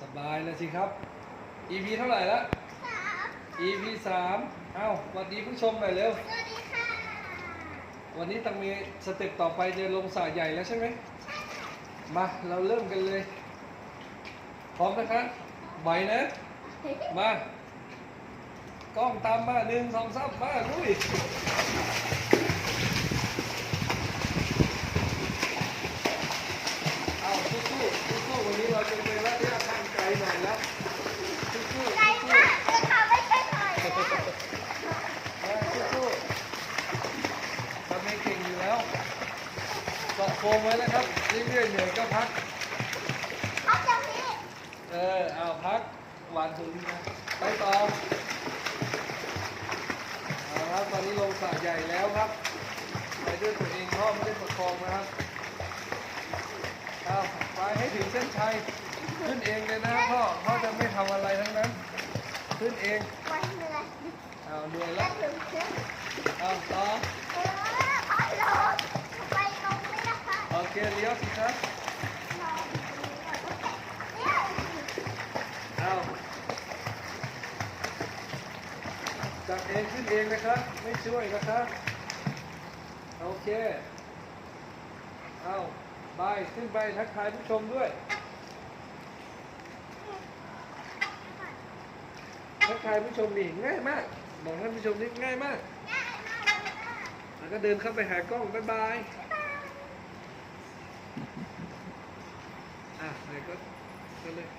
สบายเลยสิครับ EP เท่าไหร่ละ EP สามเอ้าสวัสดีผู้ชมหน่อยเร็ว สวัสดีค่ะ วันนี้ต้องมีสเต็ปต่อไปจะลงสระใหญ่แล้วใช่ไหม มา เราเริ่มกันเลย พร้อมนะครับไหวนะ มากล้องตามมาหนึ่งสองสามมาลุยเอาสู้ๆสู้ๆวันนี้เราจะาะโฟมไว้นะครับเรื่อยๆเหนื่อยก็พักเอาจากนี้เออเอาพักหวานถึงนะไปต่อเอาละครับตอนนี้ลงสระใหญ่แล้วครับ ไปด้วยตัวเองพ่อไม่ได้ประคองนะครับเอาไปให้ถึงเส้นชัยขึ้นเองเลยนะพ่อพ่อจะไม่ทำอะไรทั้งนั้น ขึ้นเองวันเหนื่อยเอาเหนื่อยจะแล้วถึงเส้นเอาต่อเออพัดลมไปลงไม่ ได้ค่ะโอเลี้ยวสิครับเอาจับเองขึ้นเองนะครับ ไม่ช่วยนะครับโอเคเอาไปขึ้นไปทักทายผู้ชมด้วยทักทายผู้ชมดิง่ายมากบอกท่านผู้ชมนี่ง่ายมากง่ายมากแล้วก็เดินเข้าไปหากล้องบ๊ายบาย Ah, record. Sale.